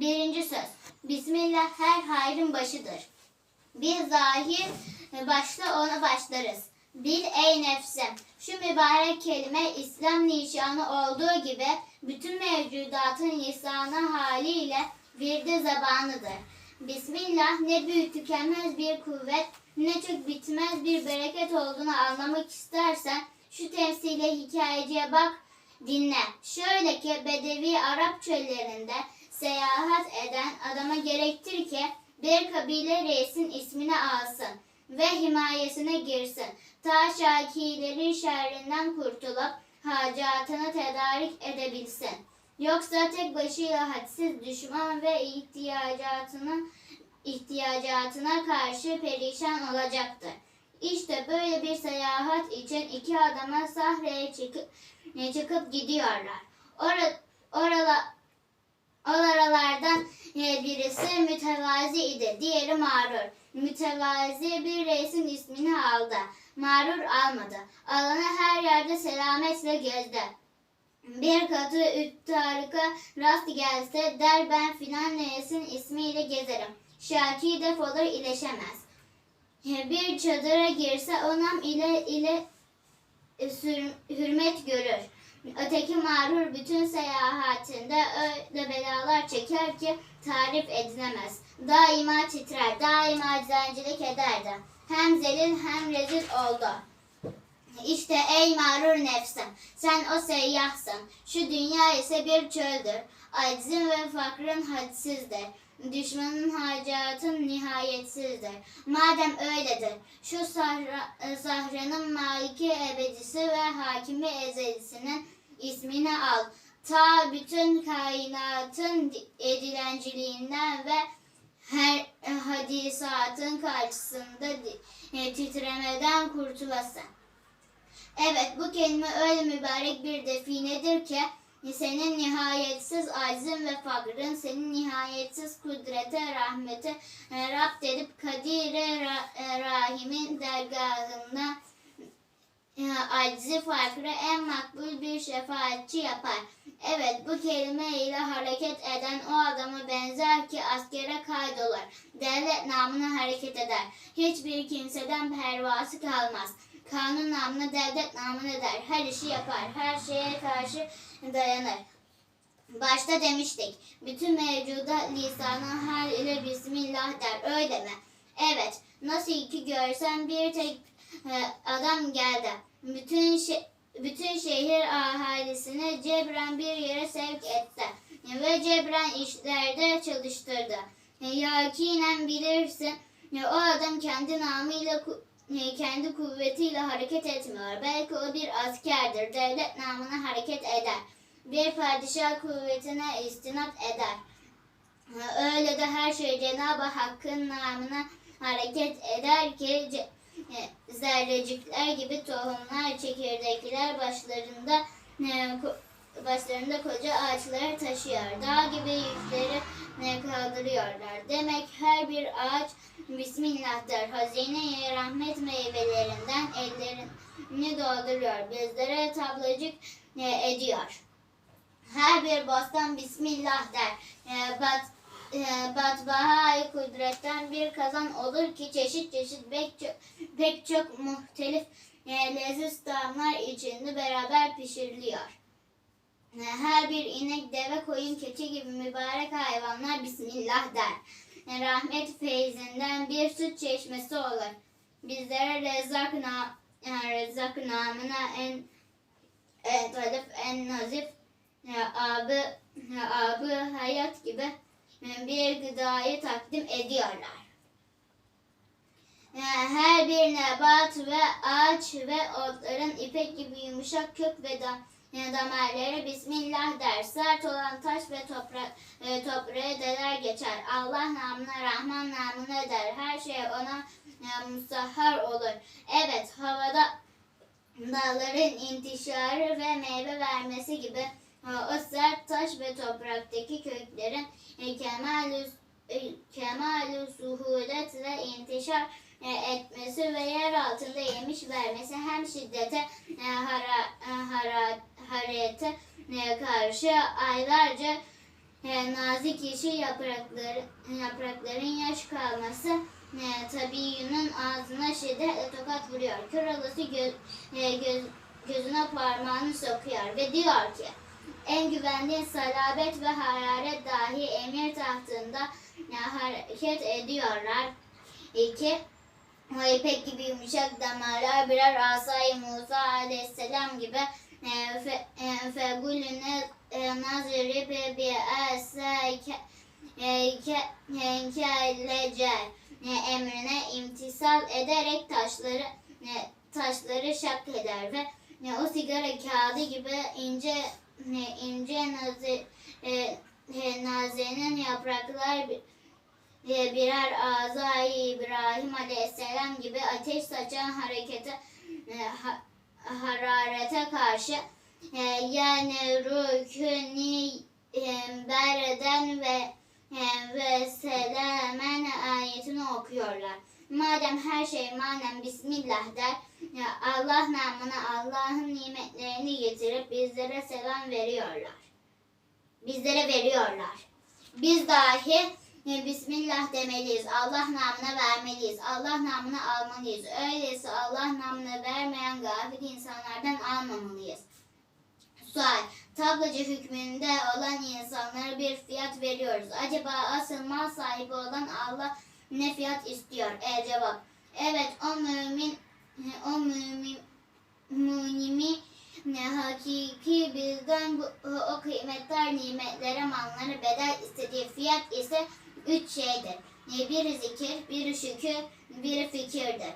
Birinci söz. Bismillah her hayrın başıdır. Bir zahir başla ona başlarız. Bil ey nefsim, şu mübarek kelime İslam nişanı olduğu gibi bütün mevcudatın lisanı haliyle bir de zabanıdır. Bismillah ne büyük tükenmez bir kuvvet, ne çok bitmez bir bereket olduğunu anlamak istersen şu temsile hikayeciye bak, dinle. Şöyle ki Bedevi Arap çöllerinde seyahat eden adama gerektir ki bir kabile reisin ismini alsın ve himayesine girsin. Ta şakilerin şerrinden kurtulup hacatını tedarik edebilsin. Yoksa tek başıyla hadsiz düşman ve ihtiyacatını ihtiyacatına karşı perişan olacaktır. İşte böyle bir seyahat için iki adama sahraya çıkıp, çıkıp gidiyorlar. Ora, orala, Oralardan e, birisi mütevazi idi, diğeri mağrur. Mütevazi bir reisin ismini aldı. Mağrur almadı. Alanı her yerde selametle gezdi. Bir katı üttarıka rast gelse der ben filan reisin ismiyle gezerim. Şaki defolur ileşemez. E, Bir çadıra girse onam ile ile e, sür- hürmet görür. Öteki mağrur bütün seyahatinde öyle belalar çeker ki tarif edilemez. Daima titrer, daima dilencilik ederdi. Hem zelil hem rezil oldu. İşte ey mağrur nefsim, sen o seyyahsın. Şu dünya ise bir çöldür. Aczin ve fakrın hadsizdir. Düşmanın hacatın nihayetsizdir. Madem öyledir, şu sahra, sahranın maliki ebedisi ve hakimi ezelisinin ismini al. Ta bütün kainatın edilenciliğinden ve her hadisatın karşısında e, titremeden kurtulasın. Evet bu kelime öyle mübarek bir definedir ki senin nihayetsiz aczin ve fakrın, senin nihayetsiz kudrete, rahmete e, rapt edip Kadir-i e, Rahim'in dergahında aczi fakrı en makbul bir şefaatçi yapar. Evet bu kelime ile hareket eden o adama benzer ki askere kaydolur. Devlet namına hareket eder. Hiçbir kimseden pervası kalmaz. Kanun namına devlet namına der. Her işi yapar. Her şeye karşı dayanır. Başta demiştik. Bütün mevcuda lisanı hal ile Bismillah der. Öyle mi? Evet. Nasıl ki görsen bir tek adam geldi. Bütün şe- bütün şehir ahalisini cebren bir yere sevk etti. Ve cebren işlerde çalıştırdı. Yakinen bilirsin o adam kendi namıyla kendi kuvvetiyle hareket etmiyor. Belki o bir askerdir. Devlet namına hareket eder. Bir padişah kuvvetine istinat eder. Öyle de her şey Cenab-ı Hakk'ın namına hareket eder ki zerrecikler gibi tohumlar, çekirdekler başlarında e, başlarında koca ağaçları taşıyor. Dağ gibi yükleri e, kaldırıyorlar. Demek her bir ağaç Bismillah der. Hazine-i rahmet meyvelerinden ellerini dolduruyor. Bizlere tablacık e, ediyor. Her bir bostan Bismillah der. E, bat, e, batbahayı kudretten bir kazan olur ki çeşit çeşit pek çok, pek çok muhtelif e, leziz tamlar içinde beraber pişiriliyor. E, Her bir inek, deve, koyun, keçi gibi mübarek hayvanlar Bismillah der. E, Rahmet feyzinden bir süt çeşmesi olur. Bizlere rezzak, na, e, rezzak namına en e, talip, en nazif, e, abı, e, abı hayat gibi bir gıdayı takdim ediyorlar. E, Her bir nebat ve ağaç ve otların ipek gibi yumuşak kök ve da, e, damarları Bismillah der. Sert olan taş ve toprak, e, toprağa deler geçer. Allah namına, Rahman namına der. Her şey ona e, musahhar olur. Evet, havada dağların intişarı ve meyve vermesi gibi o taş ve topraktaki köklerin kemal kemal suhuletle intişar e, etmesi ve yer altında yemiş vermesi hem şiddete e, hara, e, karşı aylarca nazik yeşil yaprakları, yaprakların yaş kalması e, tabiinin ağzına şiddetle tokat vuruyor. Kör olası gö, e, göz, gözüne parmağını sokuyor ve diyor ki en güvenli salabet ve hararet dahi emir tahtında hareket ediyorlar. İki, o gibi yumuşak damarlar birer asay Musa aleyhisselam gibi e, e, fegulüne naziri bi e, kellecer e, emrine imtisal ederek taşları taşları şak eder ve o sigara kağıdı gibi ince ince nazi, e, nazenin yapraklar e, birer azai İbrahim Aleyhisselam gibi ateş saçan harekete e, ha- hararete karşı e, yani rükünü e, ve e, ve selamen ayetini okuyorlar. Madem her şey manen Bismillah der, e, Allah namına Allah'ın nimetlerini getirip bizlere selam veriyorlar. Bizlere veriyorlar. Biz dahi e, Bismillah demeliyiz. Allah namına vermeliyiz. Allah namına almalıyız. Öyleyse Allah namına vermeyen gafil insanlardan almamalıyız. Sual. Tablacı hükmünde olan insanlara bir fiyat veriyoruz. Acaba asıl mal sahibi olan Allah ne fiyat istiyor? E cevap. Evet o mümin o mümin münimi ne hakiki bizden bu, o kıymetler nimetlere mallara bedel istediği fiyat ise üç şeydir. E, Biri zikir, biri şükür, biri fikirdir.